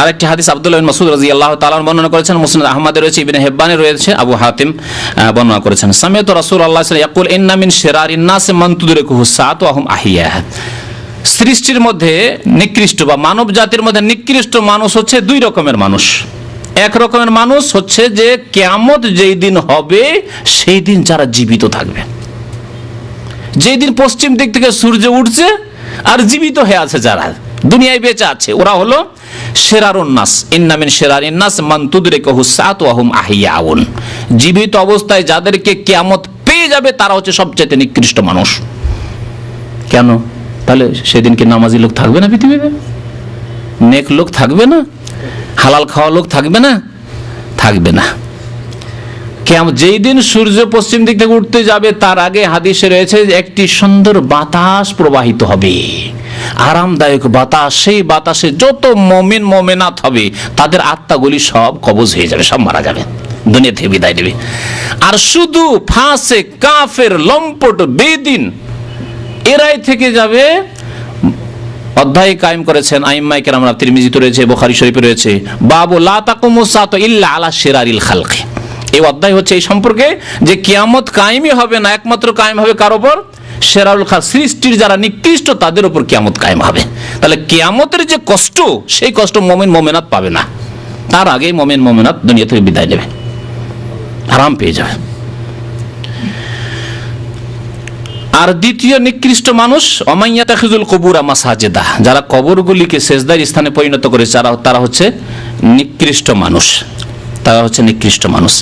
আরেকটি হাদিস আব্দুল্লাহ বিন মাসুদ রাজি আল্লাহ তালান বর্ণনা করেছেন। মুসলিম আহমদে রয়েছে, ইবিন হেব্বানে রয়েছে, আবু হাতিম বর্ণনা করেছেন। সামিয়ত রাসূল আল্লাহ ইয়াকুল, ইন্না মিন শিরারিন নাস মান তুদরিকুহু সাআতু ওয়া হুম আহিয়া। সৃষ্টির মধ্যে নিকৃষ্ট বা মানব জাতির মধ্যে নিকৃষ্ট মানুষ হচ্ছে দুই রকমের মানুষ। এক রকমের মানুষ হচ্ছে যে কেয়ামত যেই দিন হবে, সেই দিন যারা জীবিত থাকবে। যেই দিন পশ্চিম দিক থেকে সূর্য উঠছে, আর জীবিত হয়ে আছে যারা। দুনিয়ায় বেঁচে আছে। ওরা হলো সেরারুন্নাস ইন্নামিন সেরারিন্নাস মান্তুদরে কহুসাত ওয়াহুম আহিয়াউন। জীবিত অবস্থায় যাদেরকে কেয়ামত পেয়ে যাবে, তারা হচ্ছে সবচেয়ে নিকৃষ্ট মানুষ। কেন? তাহলে সেদিন কি নামাজি লোক থাকবে না পৃথিবীতে? নেক লোক থাকবে না? হালাল খাওয়া লোক থাকবে না? থাকবে না। কেমন যেই দিন সূর্য পশ্চিম দিক থেকে উঠতে যাবে, তার আগে হাদিসে রয়েছে একটি সুন্দর বাতাস প্রবাহিত হবে। আরামদায়ক বাতাস, সেই বাতাসে যত মমিন, মমেনাত হবে, তাদের আত্মাগুলি সব কবজ হয়ে যাবে, সব মারা যাবে। দুনিয়া থেকে বিদায় নেবে। আর শুধু ফাঁসে, কাফের, লম্পট, বেদিন, এরাই থেকে যাবে। অধ্যায় কায়েম করেছেন আইম্মাই কেরাম তিরমিজিতে রয়েছে, বোখারি শরীফে রয়েছে, বাবু লা ইল্লা আলা খালকে। এই অধ্যায় হচ্ছে এই সম্পর্কে যে কিয়ামত কায়েমই হবে না, একমাত্র কায়েম হবে কার ওপর শেরাউল খাল সৃষ্টির যারা নিকৃষ্ট, তাদের উপর কিয়ামত কায়েম হবে। তাহলে কিয়ামতের যে কষ্ট, সেই কষ্ট মোমেন মোমেনাত পাবে না। তার আগেই মোমেন মোমেনাত দুনিয়া থেকে বিদায় নেবে। আরাম পেয়ে যাবে। আর দ্বিতীয় নিকৃষ্ট মানুষ অমাইয়া তাখিজুল কবুরা মাসাজেদা, যারা কবরগুলিকে সেজদার স্থানে পরিণত করেছে, তারা তারা হচ্ছে নিকৃষ্ট মানুষ। তারা হচ্ছে নিকৃষ্ট মানুষ।